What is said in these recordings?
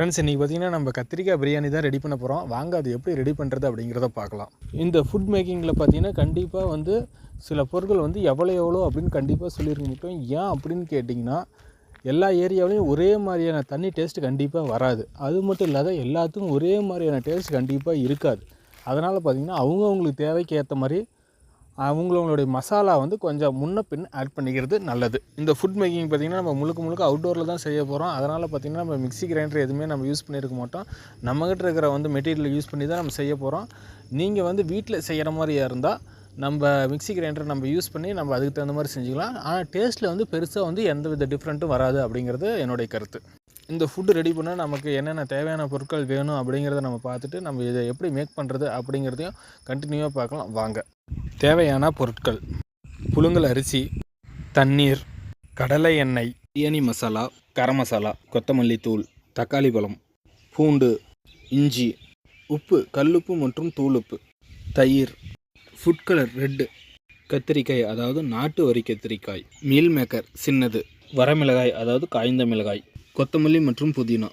Friends இன்றைக்கி பார்த்தீங்கன்னா நம்ம கத்திரிக்காய் பிரியாணி தான் ரெடி பண்ண போகிறோம் வாங்க அது எப்படி ரெடி பண்ணுறது அப்படிங்கிறத பார்க்கலாம். இந்த ஃபுட் மேக்கிங்கில் பார்த்தீங்கன்னா கண்டிப்பாக வந்து சில பொருட்கள் வந்து எவ்வளோ எவ்வளோ அப்படின்னு கண்டிப்பாக சொல்லியிருக்க மட்டும். ஏன் அப்படின்னு கேட்டிங்கன்னா எல்லா ஏரியாவிலையும் ஒரே மாதிரியான தண்ணி டேஸ்ட் கண்டிப்பாக வராது. அது மட்டும் இல்லாத எல்லாத்துக்கும் ஒரே மாதிரியான டேஸ்ட் கண்டிப்பாக இருக்காது. அதனால் பார்த்திங்கன்னா அவங்கவுங்களுக்கு தேவைக்கு ஏற்ற மாதிரி அவங்களவங்களுடைய மசாலா வந்து கொஞ்சம் முன்ன பின் ஆட் பண்ணிக்கிறது நல்லது. இந்த ஃபுட் மேக்கிங் பார்த்திங்கன்னா நம்ம முழுக்க முழுக்க அவுட்டோரில் தான் செய்ய போகிறோம் அதனால் பார்த்திங்கன்னா நம்ம மிக்சி கிரைண்டர் எதுவுமே நம்ம யூஸ் பண்ணியிருக்க மாட்டோம். நம்மகிட்ட இருக்கிற வந்து மெட்டீரியல் யூஸ் பண்ணி தான் நம்ம செய்ய போகிறோம் நீங்கள் வந்து வீட்டில் செய்கிற மாதிரியா இருந்தால் நம்ம மிக்ஸி கிரைண்டர் நம்ம யூஸ் பண்ணி நம்ம அதுக்கு தகுந்த மாதிரி செஞ்சுக்கலாம். ஆனால் டேஸ்ட்டில் வந்து பெருசாக வந்து எந்த வித டிஃப்ரெண்ட்டும் வராது அப்படிங்கிறது என்னுடைய கருத்து. இந்த ஃபுட்டு ரெடி பண்ண நமக்கு என்னென்ன தேவையான பொருட்கள் வேணும் அப்படிங்கிறத நம்ம பார்த்துட்டு நம்ம இதை எப்படி மேக் பண்ணுறது அப்படிங்கிறதையும் கண்டினியூவாக பார்க்கலாம். வாங்க. தேவையான பொருட்கள். புழுங்கல் அரிசி தண்ணீர் கடலை எண்ணெய் பிரியாணி மசாலா கரம் மசாலா கொத்தமல்லி தூள் தக்காளி பழம் பூண்டு இஞ்சி உப்பு கல்லுப்பு மற்றும் தூளுப்பு தயிர் ஃபுட் கலர் ரெட்டு கத்திரிக்காய் அதாவது நாட்டு வரி கத்திரிக்காய் மீல் மேக்கர் சின்னது வரமிளகாய் அதாவது காய்ந்த மிளகாய் கொத்தமல்லி மற்றும் புதினா.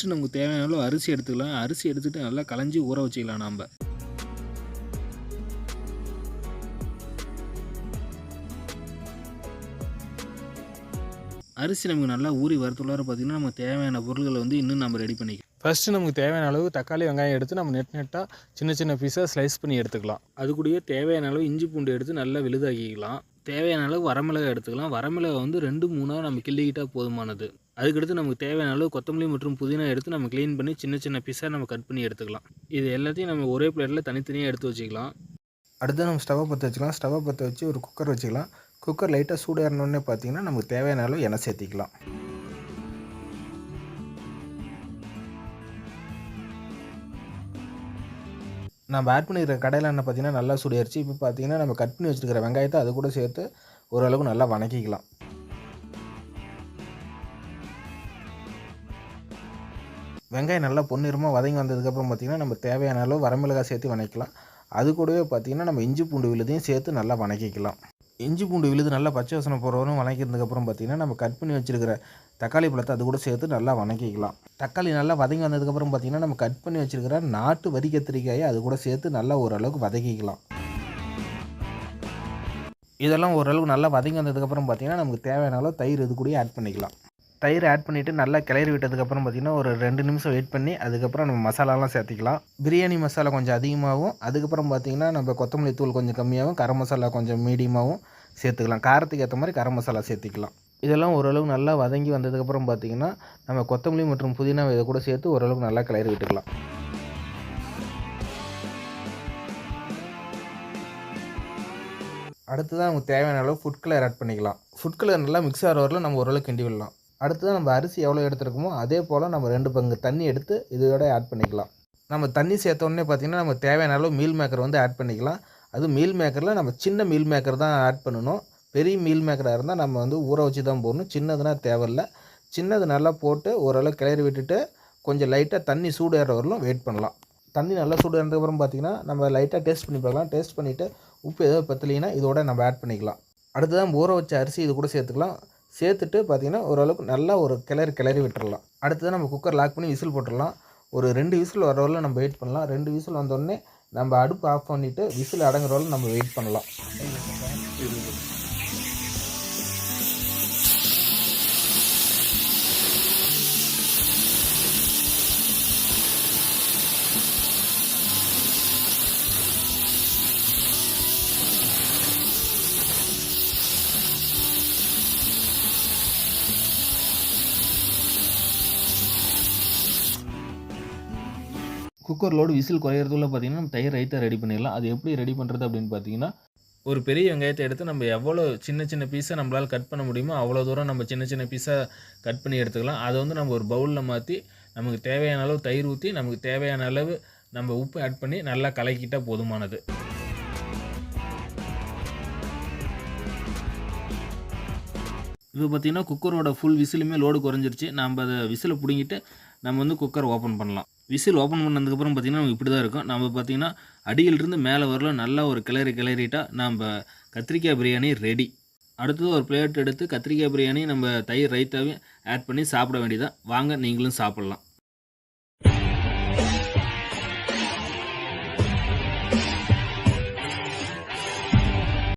ஃபஸ்ட்டு நமக்கு தேவையான அளவு அரிசி எடுத்துக்கலாம். அரிசி எடுத்துகிட்டு நல்லா களைஞ்சி ஊற வச்சுக்கலாம் நாம். அரிசி நமக்கு நல்லா ஊறி வரத்துள்ளார பார்த்திங்கன்னா நமக்கு தேவையான பொருட்களை வந்து இன்னும் நம்ம ரெடி பண்ணிக்கலாம். ஃபஸ்ட்டு நமக்கு தேவையான அளவு தக்காளி வெங்காயம் எடுத்து நம்ம நெட் நெட்டாக சின்ன சின்ன பீஸாக ஸ்லைஸ் பண்ணி எடுத்துக்கலாம். அது கூடயே தேவையான அளவு இஞ்சி பூண்டு எடுத்து நல்லா விழுதாக்கிக்கலாம். தேவையான அளவு வரமிளகாய் எடுத்துக்கலாம். வரமிளகாய் வந்து ரெண்டு மூணாக நம்ம கிள்ளிக்கிட்டால் போதுமானது. அதுக்கடுத்து நமக்கு தேவையான அளவு கொத்தமல்லி மற்றும் புதினா எடுத்து நம்ம க்ளீன் பண்ணி சின்ன சின்ன பீஸாக நம்ம கட் பண்ணி எடுத்துக்கலாம். இது எல்லாத்தையும் நம்ம ஒரே பிளேட்டில் தனித்தனியாக எடுத்து வச்சுக்கலாம். அடுத்து நம்ம ஸ்டவ்வை பற்ற வச்சுக்கலாம். ஸ்டவ்வை பற்ற வச்சு ஒரு குக்கர் வச்சுக்கலாம். குக்கர் லைட்டாக சூடாகிறனோடனே பார்த்தீங்கன்னா நமக்கு தேவையான அளவு எண்ணெய் சேர்த்திக்கலாம். நம்ம ஆட் பண்ணிக்கிற கடையில் என்ன பார்த்தீங்கன்னா நல்லா சுடியாச்சு இப்போ பார்த்தீங்கன்னா நம்ம கட் பண்ணி வச்சுருக்கிற வெங்காயத்தை அது கூட சேர்த்து ஓரளவுக்கு நல்லா வணக்கிக்கலாம். வெங்காயம் நல்லா பொன்னிறமாக வதங்கி வந்ததுக்கப்புறம் பார்த்திங்கன்னா நம்ம தேவையான அளவு வரமிளகாய் சேர்த்து வணக்கலாம் அது கூடவே பார்த்திங்கன்னா நம்ம இஞ்சி பூண்டு விழுதையும் சேர்த்து நல்லா வதக்கிக்கலாம் இஞ்சி பூண்டு விழுது நல்லா பச்சை வசனம் போகிறவரும் வதக்கிறதுக்கப்புறம் பார்த்திங்கன்னா நம்ம கட் பண்ணி வச்சுருக்கிற தக்காளி பழத்தை அது கூட சேர்த்து நல்லா வதக்கிக்கலாம் தக்காளி நல்லா வதங்கி வந்ததுக்கப்புறம் பார்த்திங்கன்னா நம்ம கட் பண்ணி வச்சுருக்கிற நாட்டு வரி கத்திரிக்காயை அது கூட சேர்த்து நல்லா ஓரளவுக்கு வதக்கிக்கலாம். இதெல்லாம் ஓரளவுக்கு நல்லா வதங்கி வந்ததுக்கப்புறம் பார்த்திங்கன்னா நமக்கு தேவையான அளவு தயிர் இது கூட ஆட் பண்ணிக்கலாம். தயிர் ஆட் பண்ணிவிட்டு நல்லா கிளறி விட்டதுக்கப்புறம் பார்த்திங்கன்னா ஒரு ரெண்டு நிமிஷம் வெயிட் பண்ணி அதுக்கப்புறம் நம்ம மசாலாலாம் சேர்த்திக்கலாம். பிரியாணி மசாலா கொஞ்சம் அதிகமாகவும் அதுக்கப்புறம் பார்த்திங்கன்னா நம்ம கொத்தமல்லி தூள் கொஞ்சம் கம்மியாகவும் கரம் மசாலா கொஞ்சம் மீடியமாகவும் சேர்த்துக்கலாம். காரத்துக்கு ஏற்ற மாதிரி கரம் மசாலா சேர்த்திக்கலாம். இதெல்லாம் ஓரளவு நல்லா வதங்கி வந்ததுக்கப்புறம் பார்த்திங்கன்னா நம்ம கொத்தமல்லி மற்றும் புதினா இதை கூட சேர்த்து ஓரளவுக்கு நல்லா கிளறி விட்டுக்கலாம். அடுத்ததான் நமக்கு தேவையான அளவு ஃபுட் கலர் ஆட் பண்ணிக்கலாம். ஃபுட் கலர் நல்லா மிக்ஸ் ஆகிற வரலாம் நம்ம ஓரளவுக்கு கிண்டி விடலாம். அடுத்ததான் நம்ம அரிசி எவ்வளோ எடுத்துருக்கோமோ அதே போல் நம்ம ரெண்டு பங்கு தண்ணி எடுத்து இதோட ஆட் பண்ணிக்கலாம். நம்ம தண்ணி சேர்த்தோடனே பார்த்திங்கன்னா நம்ம தேவையான அளவு மீல் மேக்கர் வந்து ஆட் பண்ணிக்கலாம். அது மீல் மேக்கரில் நம்ம சின்ன மீல் மேக்கர் தான் ஆட் பண்ணணும். பெரிய மீல் மேக்கராக இருந்தால் நம்ம வந்து ஊற வச்சு தான் போடணும். சின்னதுனா தேவையில்லை. சின்னது நல்லா போட்டு ஓரளவு கிளறி விட்டுட்டு கொஞ்சம் லைட்டாக தண்ணி சூடு ஏற வரலும் வெயிட் பண்ணலாம். தண்ணி நல்லா சூடு ஏறதுக்கப்புறம் பார்த்திங்கன்னா நம்ம லைட்டாக டேஸ்ட் பண்ணி பார்க்கலாம். டேஸ்ட் பண்ணிவிட்டு உப்பு எதாவது பத்தலைன்னா இதோட நம்ம ஆட் பண்ணிக்கலாம். அடுத்ததான் ஊற வச்ச அரிசி இது கூட சேர்த்துக்கலாம். சேர்த்துட்டு பார்த்திங்கன்னா ஓரளவுக்கு நல்லா ஒரு கிளறி கிளறி விட்டுடலாம் அடுத்தது நம்ம குக்கர் லாக் பண்ணி விசில் போட்டுடலாம் ஒரு ரெண்டு விசில் வர நம்ம வெயிட் பண்ணலாம். ரெண்டு விசில் வந்தோடனே நம்ம அடுப்பு ஆஃப் பண்ணிவிட்டு விசில் அடங்குறவரில் நம்ம வெயிட் பண்ணலாம். குக்கர் லோடு விசில் குறையிறதுக்குள்ள பார்த்தீங்கன்னா நம்ம தயிர் ரைத்தா ரெடி பண்ணிடலாம். அது எப்படி ரெடி பண்ணுறது அப்படின்னு பார்த்தீங்கன்னா ஒரு பெரிய வெங்காயத்தை எடுத்து நம்ம எவ்வளோ சின்ன சின்ன பீஸை நம்மளால் கட் பண்ண முடியுமோ அவ்வளோ தூரம் நம்ம சின்ன சின்ன பீஸாக கட் பண்ணி எடுத்துக்கலாம். அதை வந்து நம்ம ஒரு பவுலில் மாற்றி நமக்கு தேவையான அளவு தயிர் ஊற்றி நமக்கு தேவையான அளவு நம்ம உப்பு ஆட் பண்ணி நல்லா கலக்கிட்டால் போதுமானது. இப்போ பார்த்தீங்கன்னா குக்கரோட ஃபுல் விசிலுமே லோடு குறைஞ்சிருச்சு. நம்ம அதை விசிலை பிடுங்கிட்டு நம்ம வந்து குக்கர் ஓப்பன் பண்ணலாம். விசில் ஓப்பன் பண்ணதுக்கப்புறம் பார்த்திங்கன்னா நமக்கு இப்படி தான் இருக்கும். நம்ம பார்த்திங்கன்னா அடியிலிருந்து மேலே வரல நல்லா ஒரு கிளறி கிளறிட்டால் நம்ம கத்திரிக்காய் பிரியாணி ரெடி அடுத்தது ஒரு பிளேட் எடுத்து கத்திரிக்காய் பிரியாணி நம்ம தயிர் ரைத்தாவையும் ஆட் பண்ணி சாப்பிட வேண்டியதான் வாங்க நீங்களும் சாப்பிட்லாம்.